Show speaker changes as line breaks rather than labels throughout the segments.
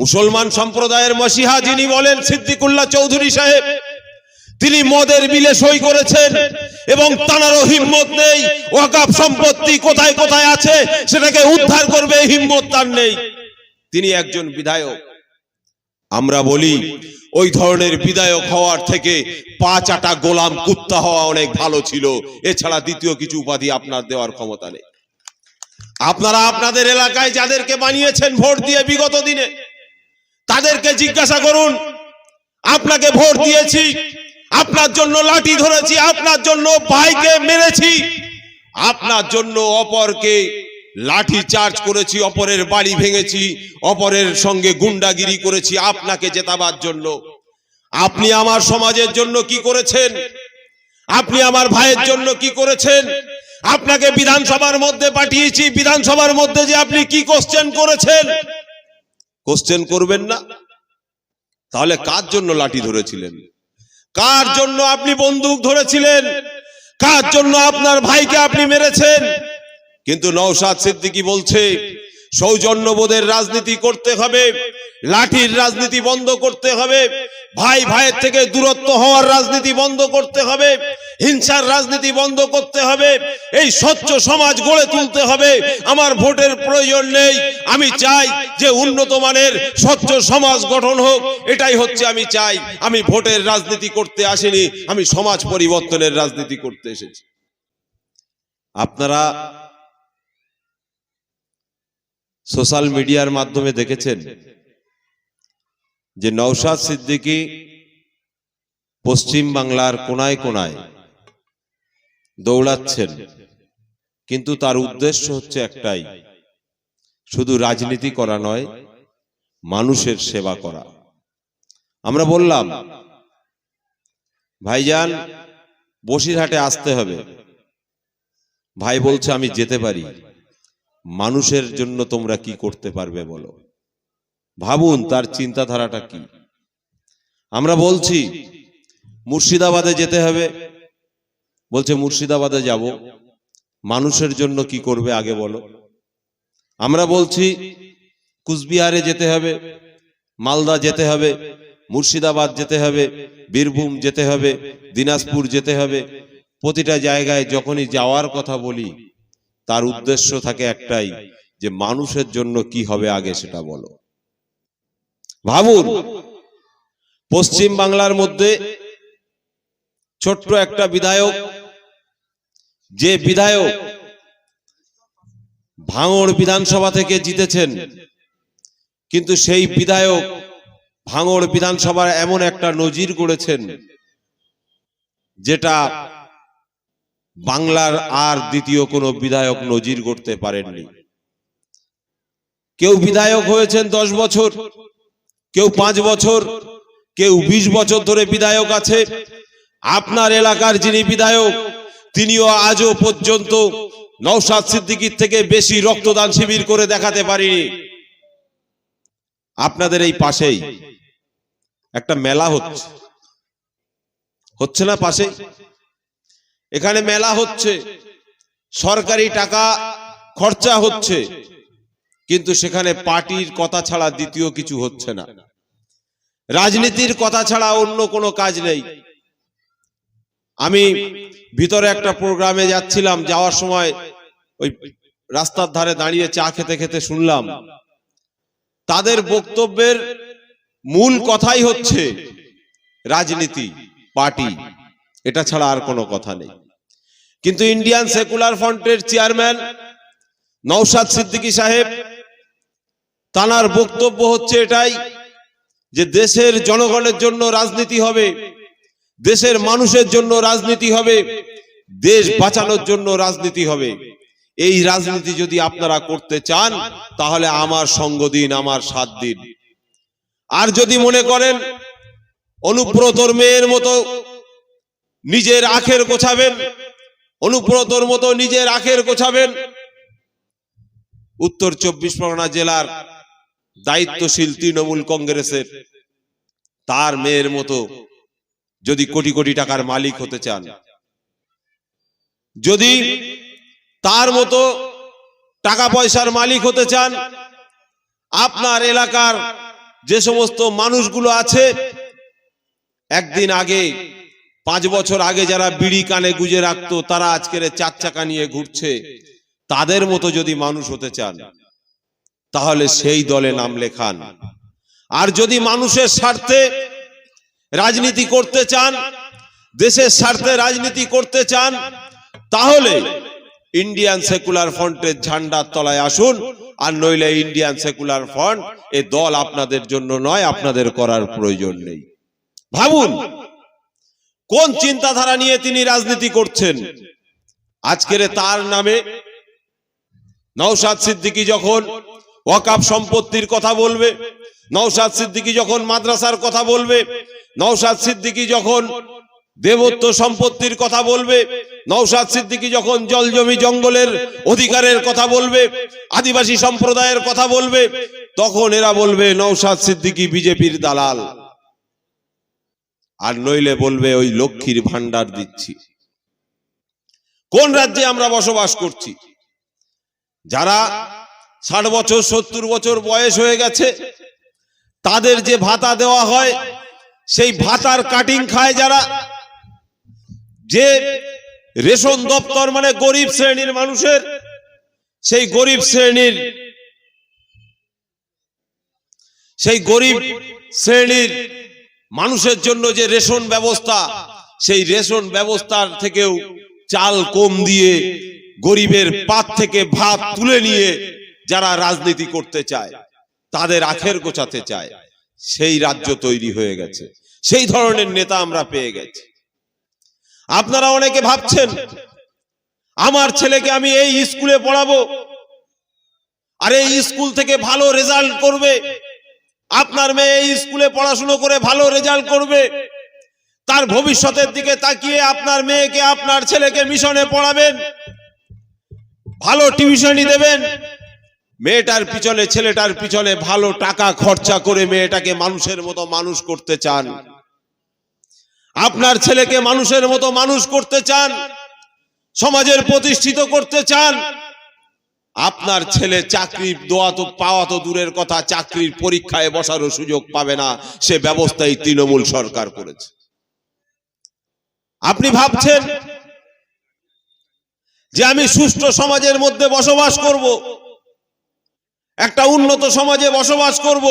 মুসলমান সম্প্রদায়ের মসিহা যিনি বলেন সিদ্দিকুল্লাহ চৌধুরী সাহেব, তিনি মদের বিলে সই করেছেন এবং তানারও হিম্মত নেই ওয়াকাফ সম্পত্তি কোথায় কোথায় আছে সেটাকে উদ্ধার করবে হিম্মত তার নেই। তিনি একজন বিধায়ক। আমরা বলি, ওই ধরনের বিধায়ক হওয়ার থেকে পাঁচ আটা গোলাম কুত্তা হওয়া অনেক ভালো ছিল। এছাড়া দ্বিতীয় কিছু উপাধি আপনার দেওয়ার ক্ষমতা নেই। আপনারা আপনাদের এলাকায় যাদেরকে বানিয়েছেন ভোট দিয়ে বিগত দিনে তাদেরকে জিজ্ঞাসা করুন, আপনাকে ভোট দিয়েছি, আপনার জন্য লাঠি ধরেছি, আপনার জন্য ভাইকে মেরেছি, আপনার জন্য অপরকে লাঠি চার্জ করেছি, অপরের বাড়ি ভেঙেছি, অপরের সঙ্গে গুন্ডাগিরি করেছি, আপনাকে জেতাবার জন্য। আপনি আমার সমাজের জন্য কি করেছেন? আপনি আমার ভাইয়ের জন্য কি করেছেন? আপনাকে বিধানসভার মধ্যে পাঠিয়েছি, বিধানসভার মধ্যে যে আপনি কি কোশ্চেন করেছেন? কোশ্চেন করবেন না। তাহলে কার জন্য লাঠি ধরেছিলেন? কার জন্য আপনি বন্দুক ধরেছিলেন? কার জন্য আপনার ভাইকে আপনি মেরেছেন? কিন্তু নওশাদ সিদ্দিকী বলছে, সৌজন্যবোধের রাজনীতি করতে হবে, লাঠির রাজনীতি বন্ধ করতে হবে ভাই ভাইয়ের থেকে দূরত্ব হওয়ার রাজনীতি বন্ধ করতে হবে, হিংসার রাজনীতি বন্ধ করতে হবে, এই স্বচ্ছ সমাজ গড়ে তুলতে হবে, আমার ভোটের প্রয়োজন নেই, আমি চাই যে উন্নত মানের স্বচ্ছ সমাজ গঠন হোক, এটাই হচ্ছে আমি চাই, আমি ভোটের রাজনীতি করতে আসিনি, আমি সমাজ পরিবর্তনের রাজনীতি করতে এসেছি। আপনারা সোশ্যাল মিডিয়ার মাধ্যমে দেখেছেন যে নওশাদ সিদ্দিকী পশ্চিম বাংলার কোনায় কোনায় দৌড়াচ্ছেন। কিন্তু তার উদ্দেশ্য হচ্ছে একটাই, শুধু রাজনীতি করা নয়, মানুষের সেবা করা। আমরা বললাম, ভাইজান, বসিরহাটে আসতে হবে। ভাই বলছে, আমি যেতে পারি। মানুষের জন্য তোমরা কি করতে পারবে বলো? ভাবুন তার চিন্তাধারাটা কি। আমরা বলছি, মুর্শিদাবাদে যেতে হবে। বলছে, মুর্শিদাবাদে যাব। মানুষের জন্য কি করবে আগে বলো। আমরা বলছি, কুচবিহারে যেতে হবে, মালদা যেতে হবে, মুর্শিদাবাদ যেতে হবে, বীরভূম যেতে হবে, দিনাজপুর যেতে হবে। প্রতিটা জায়গায় যখনই যাওয়ার কথা বলি, তার উদ্দেশ্য থাকে একটাই, যে মানুষের জন্য কি হবে আগে সেটা বলো। ভাবুন, পশ্চিম বাংলার মধ্যে ছোট্ট একটা বিধায়ক, যে বিধায়ক ভাঙড় বিধানসভা থেকে জিতেছেন, কিন্তু সেই বিধায়ক ভাঙড় বিধানসভার এমন একটা নজির গড়েছেন, যেটা বাংলার আর দ্বিতীয় কোনো বিধায়ক নজির করতে পারেননি। কেউ বিধায়ক হয়েছেন দশ বছর কেউ পাঁচ বছর, কেউ বিশ বছর ধরে বিধায়ক আছে। আপনার এলাকার যিনি বিধায়ক, তিনিও আজও পর্যন্ত নৌসাদ সিদ্দিকির থেকে বেশি রক্তদান শিবির করে দেখাতে পারিনি। আপনাদের এই পাশেই একটা মেলা হচ্ছে। হচ্ছে না পাশেই এখানে মেলা হচ্ছে। সরকারি টাকা খরচা হচ্ছে। কিন্তু সেখানে পার্টির কথা ছাড়া দ্বিতীয় কিছু হচ্ছে না। রাজনীতির কথা ছাড়া অন্য কোনো কাজ নেই। আমি ভিতরে একটা প্রোগ্রামে যাচ্ছিলাম, যাওয়ার সময় ওই রাস্তার ধারে দাঁড়িয়ে চা খেতে খেতে শুনলাম। তাদের বক্তব্যের মূল কথাই হচ্ছে রাজনীতি, পার্টি। এটা ছাড়া আর কোনো কথা নেই। কিন্তু ইন্ডিয়ান সেকুলার ফ্রন্টের চেয়ারম্যান নৌসাদ সিদ্দিকী সাহেব তানার বক্তব্য হচ্ছে এটাই যে দেশের জনগণের জন্য রাজনীতি হবে, দেশের মানুষের জন্য রাজনীতি হবে, দেশ বাঁচানোর জন্য রাজনীতি হবে। এই রাজনীতি যদি আপনারা করতে চান, তাহলে আমার সঙ্গ দিন, আমার সাথ দিন। আর যদি মনে করেন, অনুব্রতর মেয়ের মতো নিজের আখের গোছাবেন, অনুব্রতর মতো নিজের আখের গোছাবেন, উত্তর চব্বিশ পরগনা জেলার দায়িত্বশীল তৃণমূল কংগ্রেসের তার মেয়ের মতো যদি কোটি কোটি টাকার মালিক হতে চান। যদি তার মতো টাকা পয়সার মালিক হতে চান, আপনার এলাকার যে সমস্ত মানুষগুলো আছে, একদিন আগে, পাঁচ বছর আগে যারা বিড়ি কানে গুজে রাখতো, তারা আজকের চার চাকা নিয়ে ঘুরছে, তাদের মতো যদি মানুষ হতে চান তাহলে সেই দলে নাম লেখান। আর যদি মানুষের স্বার্থে রাজনীতি করতে চান, দেশের স্বার্থে রাজনীতি করতে চান, তাহলে ইন্ডিয়ান সেকুলার ফ্রন্টের ঝান্ডার তলায় আসুন, আর নইলে ইন্ডিয়ান সেকুলার ফ্রন্ট এ দল আপনাদের জন্য নয়, আপনাদের করার প্রয়োজন নেই। ভাবুন, কোন চিন্তাধারা নিয়ে তিনি রাজনীতি করছেন? আজকের তার নামে নওশাদ সিদ্দিকী যখন ওয়াকাফ সম্পত্তির কথা বলবে। নওশাদ সিদ্দিকী যখন মাদ্রাসার কথা বলবে, নওশাদ সিদ্দিকী যখন দেবত্ব সম্পত্তির কথা বলবে, নওশাদ সিদ্দিকী যখন জল জমি জঙ্গলের অধিকারের কথা বলবে, আদিবাসী সম্প্রদায়ের কথা বলবে, তখন এরা বলবে, নওশাদ সিদ্দিকী বিজেপির দালাল। আর নইলে বলবে, ওই লক্ষ্মীর ভান্ডার দিচ্ছি। কোন রাজ্যে আমরা বসবাস করছি? যারা ষাট বছর, সত্তর বছর বয়স হয়ে গেছে। তাদের যে ভাতা দেওয়া হয়, সেই ভাতার কাটিং খায় যারা। যে রেশন দপ্তর মানে গরিব শ্রেণির মানুষের, সেই গরিব শ্রেণির, সেই গরিব শ্রেণির মানুষের জন্য যে রেশন ব্যবস্থা, সেই রেশন ব্যবস্থার থেকেও চাল কম দিয়ে গরিবের পাত থেকে ভাত তুলে নিয়ে যারা রাজনীতি করতে চায়, তাদের আখের গোছাতে চায়, সেই রাজ্য তৈরি হয়ে গেছে। সেই ধরনের নেতা আমরা পেয়ে গেছি। আপনারা অনেকে ভাবছেন, আমার ছেলেকে আমি এই স্কুলে পড়াবো, আর এই স্কুল থেকে ভালো রেজাল্ট করবে, আপনার মেয়ে এই স্কুলে পড়াশুনো করে ভালো রেজাল্ট করবে, তার ভবিষ্যতের দিকে তাকিয়ে আপনার মেয়েকে, আপনার ছেলেকে মিশনে পড়াবেন, ভালো টিউশনি দেবেন মেয়েটার পিছনে, ছেলেটার পিছনে ভালো টাকা খরচা করে মেয়েটাকে মানুষের মতো মানুষ করতে চান। আপনার ছেলেকে মানুষের মতো মানুষ করতে চান, সমাজের প্রতিষ্ঠিত করতে চান, আপনার ছেলে চাকরি দোয়া তো পাওয়া তো দূরের কথা, চাকরির পরীক্ষায় বসারও সুযোগ পাবে না, সে ব্যবস্থাই তৃণমূল সরকার করেছে। আপনি ভাবছেন যে আমি সুষ্ঠু সমাজের মধ্যে বসবাস করব? একটা উন্নত সমাজে বসবাস করব,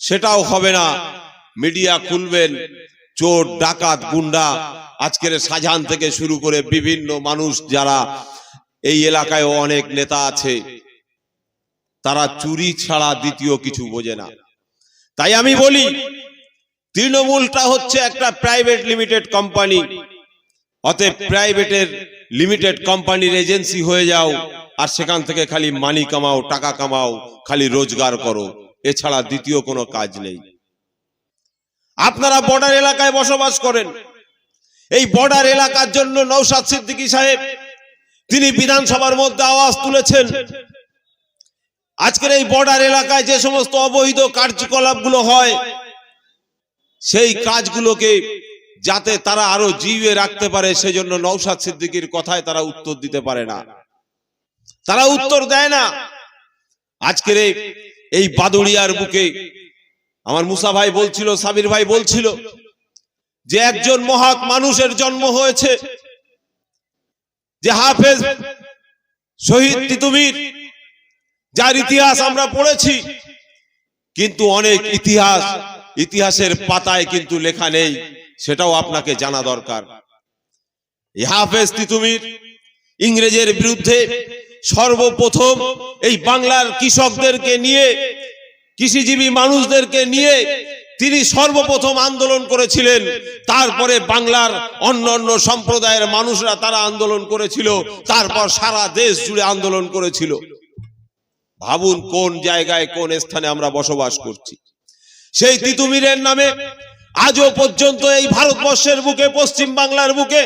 সেটাও হবে না। মিডিয়া খুলবেন, চোর, ডাকাত, গুন্ডা। আজকের শাহজাহান থেকে শুরু করে বিভিন্ন মানুষ যারা এই এলাকায় অনেক নেতা আছে, তারা চুরি ছাড়া দ্বিতীয় কিছু বোঝে না। তাই আমি বলি, তৃণমূলটা হচ্ছে একটা প্রাইভেট লিমিটেড কোম্পানি। অতএব প্রাইভেটের লিমিটেড কোম্পানির এজেন্সি হয়ে যাও। আর সেখান থেকে খালি মানি কামাও, টাকা কামাও, খালি রোজগার করো। এছাড়া দ্বিতীয় কোনো কাজ নেই। আপনারা বর্ডার এলাকায় বসবাস করেন। এই বর্ডার এলাকার জন্য নৌসাদ সিদ্দিকী সাহেব, তিনি বিধানসভার মধ্যে আওয়াজ তুলেছেন। আজকের এই বর্ডার এলাকায় যে সমস্ত অবৈধ কার্যকলাপগুলো হয়, সেই কাজগুলোকে যাতে তারা আরও জিয়ে রাখতে পারে, সেজন্য নৌসাদ সিদ্দিকীর কথায় তারা উত্তর দিতে পারে না। তারা উত্তর দেয় না। আজকের এই- বাদুড়িয়ার বুকে আমার মুসা ভাই বলছিল, সাবির ভাই বলছিল যে একজন মহাক মানুষের জন্ম হয়েছে, যে হাফেজ শহীদ তিতুমির, যার ইতিহাস আমরা পড়েছি, কিন্তু অনেক ইতিহাস, ইতিহাসের পাতায় কিন্তু লেখা নেই, সেটাও আপনাকে জানা দরকার। হাফেজ তিতুমির ইংরেজের বিরুদ্ধে সর্বপ্রথম এই বাংলার কৃষকদেরকে নিয়ে, কৃষিজীবী মানুষদেরকে নিয়ে তিনি সর্বপ্রথম আন্দোলন করেছিলেন। তারপরে বাংলার অন্য অন্য সম্প্রদায়ের মানুষরা তারা আন্দোলন করেছিল। তারপর সারা দেশ জুড়ে আন্দোলন করেছিল। ভাবুন কোন জায়গায়, কোন স্থানে আমরা বসবাস করছি। সেই তিতুমিরের নামে আজও পর্যন্ত এই ভারতবর্ষের বুকে, পশ্চিম বাংলার বুকে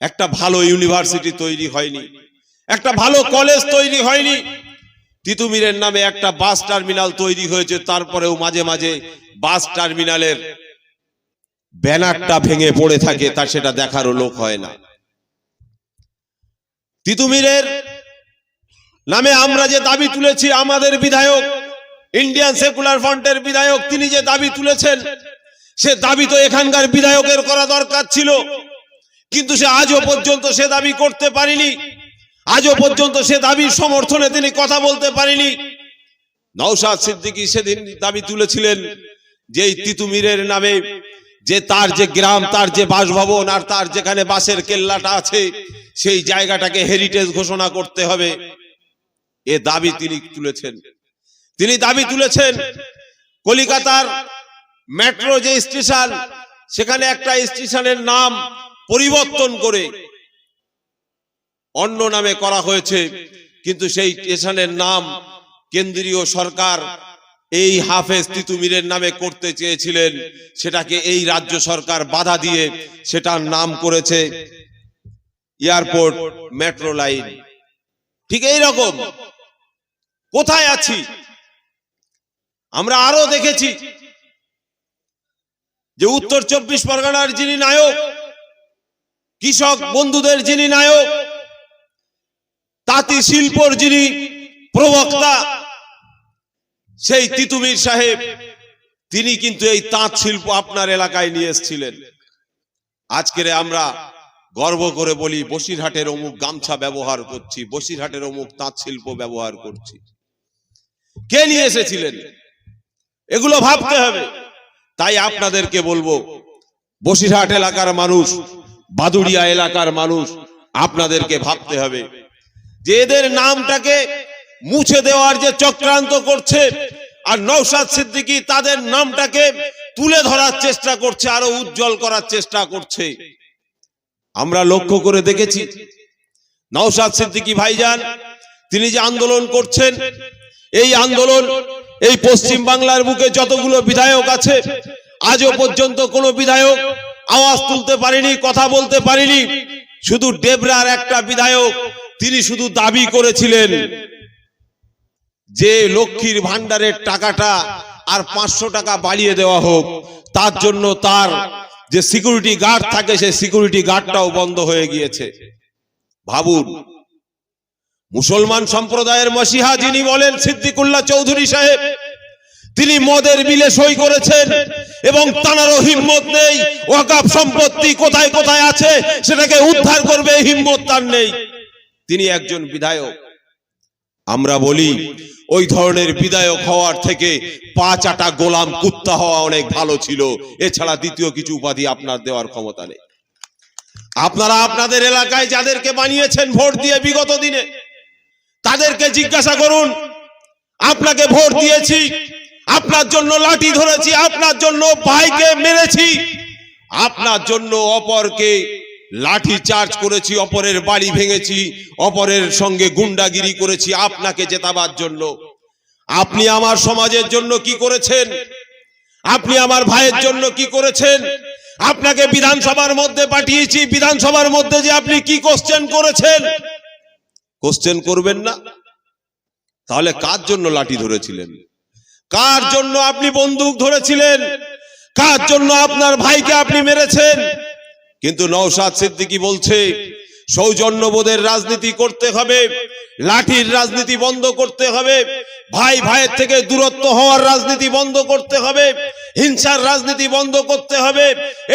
একটা ভালো ইউনিভার্সিটি তৈরি হয়নি। একটা ভালো কলেজ তৈরি হয়নি। তিতুমিরের নামে একটা বাস টার্মিনাল তৈরি হয়েছে, তারপরেও মাঝে মাঝে বাস টার্মিনালের ব্যানারটা ভেঙে পড়ে থাকে, তা সেটা দেখারও লোক হয় না। তিতুমিরের নামে আমরা যে দাবি তুলেছি, আমাদের বিধায়ক, ইন্ডিয়ান সেকুলার ফ্রন্টের বিধায়ক, তিনি যে দাবি তুলেছেন, সে দাবি তো এখানকার বিধায়কের করা দরকার ছিল। কিন্তু সে আজও পর্যন্ত সে দাবি করতে পারেনি। আজও পর্যন্ত সে দাবির সমর্থনে তিনি কথা বলতে পারেনি। নওশাদ সিদ্দিকী সেদিন দাবি তুলেছিলেন যে তিতুমিরের নামে যে তার যে গ্রাম, তার যে বাসভবন আর তার যেখানে বাসের কেল্লাটা আছে, সেই জায়গাটাকে হেরিটেজ ঘোষণা করতে হবে। এ দাবি তিনি তুলেছেন। তিনি দাবি তুলেছেন, কলিকাতার মেট্রো যে স্টেশন, সেখানে একটা স্টেশনের নাম পরিবর্তন করে অন্য নামে করা হয়েছে, কিন্তু সেই স্টেশনের নাম কেন্দ্রীয় সরকার এই হাফেজ তিতুমিরের নামে করতে চেয়েছিলেন, সেটাকে এই রাজ্য সরকার বাধা দিয়ে সেটার নাম করেছে এয়ারপোর্ট মেট্রো লাইন। ঠিক এই রকম। কোথায় আছি? আমরা আরও দেখেছি যে উত্তর চব্বিশ পরগনার যিনি নায়ক কৃষক বন্ধুদের যিনি নায়ক তাঁতি শিল্পর যিনি প্রবক্তা সেই তিতুমির সাহেব তিনি কিন্তু এই তাঁত শিল্প আপনার এলাকায় নিয়ে এসেছিলেন। আজকের আমরা গর্ব করে বলি বসিরহাটের অমুক গামছা ব্যবহার করছি বসিরহাটের অমুক তাঁত শিল্প ব্যবহার করছি। কে নিয়ে এসেছিলেন? এগুলো ভাবতে হবে। তাই আপনাদেরকে বলব বসিরহাট এলাকার মানুষ বাদুড়িয়া এলাকার মানুষ আপনাদেরকে ভাবতে হবে। যে এদের নামটাকে মুছে দেওয়ার যে চক্রান্ত করছে, আর নৌসাদ সিদ্দিকী তাদের নামটাকে তুলে ধরার চেষ্টা করছে, আরও উজ্জ্বল করার চেষ্টা করছে। আমরা লক্ষ্য করে দেখেছি নৌসাদ সিদ্দিকী ভাইজান, তিনি যে আন্দোলন করছেন, এই আন্দোলন এই পশ্চিম বাংলার বুকে যতগুলো বিধায়ক আছে, আজও পর্যন্ত কোনো বিধায়ক আওয়াজ তুলতে পারেনি, কথা বলতে পারিনি। শুধু ডেবরার একটা বিধায়ক, তিনি শুধু দাবি করেছিলেন যে লক্ষ্মীর ভান্ডারের টাকাটা আর পাঁচশো টাকা বাড়িয়ে দেওয়া হোক। তার জন্য তার যে সিকিউরিটি গার্ড থাকে, সেই সিকিউরিটি গার্ডটাও বন্ধ হয়ে গিয়েছে। ভাবুন, মুসলমান সম্প্রদায়ের মসিহা যিনি বলেন, সিদ্দিকুল্লাহ চৌধুরী সাহেব তিনি মদের বিলে সই করেছেন এবং তানারও হিম্মত নেই ওয়াকাফ সম্পত্তি কোথায় কোথায় আছে সেটাকে উদ্ধার করবে হিম্মত তার নেই। তিনি একজন বিধায়ক। আমরা বলি, ওই ধরনের বিধায়ক হওয়ার থেকে পাঁচ আটা গোলাম কুত্তা হওয়া অনেক ভালো ছিল। এছাড়া দ্বিতীয় কিছু উপাধি আপনার দেওয়ার ক্ষমতা নেই। আপনারা আপনাদের এলাকায় যাদেরকে বানিয়েছেন ভোট দিয়ে বিগত দিনে, তাদেরকে জিজ্ঞাসা করুন, আপনাকে ভোট দিয়েছি আপনার জন্য লাঠি ধরেছি, আপনার জন্য ভাইকে মেরেছি। আপনার জন্য অপরকে লাঠি চার্জ করেছি, অপরের বাড়ি ভেঙেছি, অপরের সঙ্গে গুন্ডাগিরি করেছি, আপনাকে জেতাবার জন্য। আপনি আমার সমাজের জন্য কি করেছেন? আপনি আমার ভাইয়ের জন্য কি করেছেন? আপনাকে বিধানসভার মধ্যে পাঠিয়েছি, বিধানসভার মধ্যে যে আপনি কি কোশ্চেন করেছেন? কোশ্চেন করবেন না। তাহলে কার জন্য লাঠি ধরেছিলেন? কার জন্য আপনি বন্দুক ধরেছিলেন? কার জন্য আপনার ভাইকে আপনি মেরেছেন? কিন্তু নৌসাদ সিদ্দিকি বলছে সৌজন্যবোধের রাজনীতি করতে হবে লাঠির রাজনীতি বন্ধ করতে হবে ভাই ভাইয়ের থেকে দূরত্ব হওয়ার রাজনীতি বন্ধ করতে হবে, হিংসার রাজনীতি বন্ধ করতে হবে,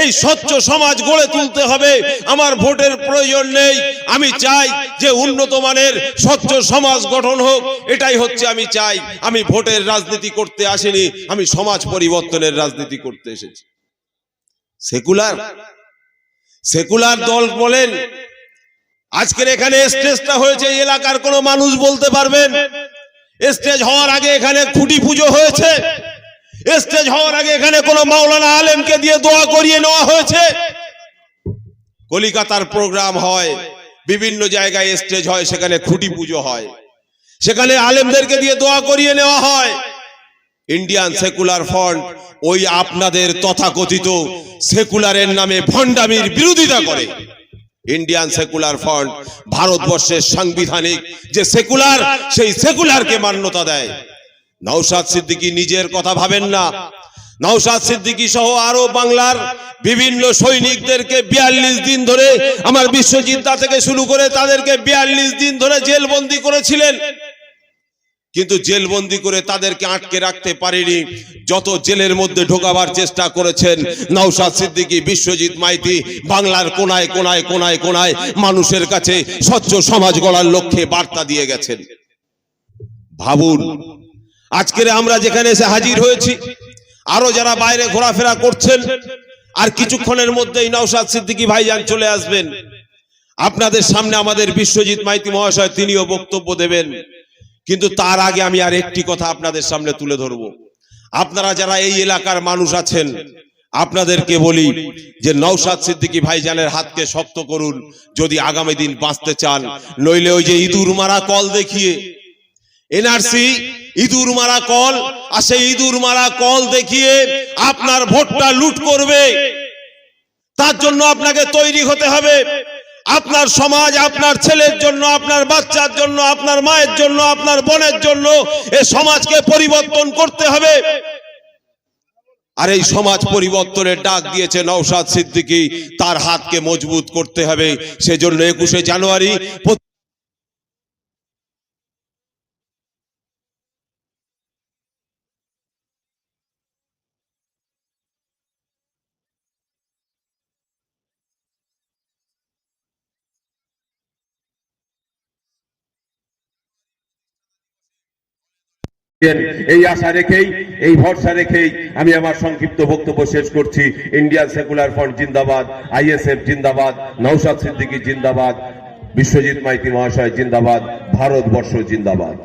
এই স্বচ্ছ সমাজ গড়ে তুলতে হবে, আমার ভোটের প্রয়োজন নেই, আমি চাই যে উন্নত মানের স্বচ্ছ সমাজ গঠন হোক, এটাই হচ্ছে আমি চাই, আমি ভোটের রাজনীতি করতে আসিনি, আমি সমাজ পরিবর্তনের রাজনীতি করতে এসেছি। সেকুলার সেকুলার দল বলেন, আজকের এখানে স্টেজটা হয়েছে এলাকার কোনো মানুষ বলতে পারবেন? স্টেজ হওয়ার আগে এখানে খুঁটি পুজো হয়েছে। স্টেজ হওয়ার আগে এখানে কোন মাওলানা আলেমকে দিয়ে দোয়া করিয়ে নেওয়া হয়েছে। কলিকাতার প্রোগ্রাম হয়, বিভিন্ন জায়গায় স্টেজ হয়, সেখানে খুঁটি পুজো হয়। সেখানে আলেমদেরকে দিয়ে দোয়া করিয়ে নেওয়া হয়। ইন্ডিয়ান সেকুলার ফ্রন্ট, ওই আপনাদের তথাকথিত সেকুলারের নামে ভণ্ডামির বিরোধিতা করে। ইন্ডিয়ান সেকুলার ফ্রন্ট ভারতবর্ষের সাংবিধানিক যে সেকুলার সেই সেকুলারকে মান্যতা দেয়। নৌসাদ সিদ্দিকী নিজের কথা ভাবেন না। নৌসাদ সিদ্দিকী সহ আরও বাংলার বিভিন্ন সৈনিকদেরকে বিয়াল্লিশ দিন ধরে আমার বিশ্বজিৎ থেকে শুরু করে তাদেরকে বিয়াল্লিশ দিন ধরে জেলবন্দি করেছিলেন। কিন্তু জেলবন্দি করে তাদেরকে আটকে রাখতে পারেনি। যত জেলের মধ্যে ঢোকাবার চেষ্টা করেছেন, নওশাদ সিদ্দিকী, বিশ্বজিৎ মাইতি, বাংলার কোনায় কোনায় কোনায় কোনায় মানুষের কাছে স্বচ্ছ সমাজ গড়ার লক্ষ্যে বার্তা দিয়ে গেছেন। ভাবুন, আজকের আমরা যেখানে এসে হাজির হয়েছি, আরও যারা বাইরে ঘোরাফেরা করছেন, আর কিছুক্ষণের মধ্যেই নওশাদ সিদ্দিকী ভাইজান চলে আসবেন। আপনাদের সামনে আমাদের বিশ্বজিৎ মাইতি মহাশয়, তিনিও বক্তব্য দেবেন। কিন্তু তার আগে আমি আর একটি কথা আপনাদের সামনে তুলে ধরব। আপনারা যারা এই এলাকার মানুষ আছেন, আপনাদেরকে বলি যে নওশাদ সিদ্দিকী ভাইজানের হাতকে শক্ত করুন, যদি আগামী দিন বাঁচতে চান। নইলে ওই যে ইঁদুর মারা কল দেখিয়ে, এনআরসি ইঁদুর মারা কল, আর সেই ইঁদুর মারা কল দেখিয়ে আপনার ভোটটা লুট করবে। তার জন্য আপনাকে তৈরি হতে হবে। আপনার সমাজ আপনার ছেলের জন্য, আপনার বাচ্চার জন্য, আপনার মায়ের জন্য, আপনার বোনের জন্য এ সমাজকে পরিবর্তন করতে হবে। আর এই সমাজ পরিবর্তনের ডাক দিয়েছে নওশাদ সিদ্দিকী, তার হাতকে মজবুত করতে হবে। সেজন্য একুশে জানুয়ারি
এই আশা রেখেই, এই ভরসা রেখেই আমি আমার সংক্ষিপ্ত বক্তব্য শেষ করছি। ইন্ডিয়ান সেকুলার ফ্রন্ট জিন্দাবাদ, আইএসএফ জিন্দাবাদ নৌসাদ সিদ্দিকী জিন্দাবাদ, বিশ্বজিৎ মাইতি মহাশয় জিন্দাবাদ, ভারতবর্ষ জিন্দাবাদ।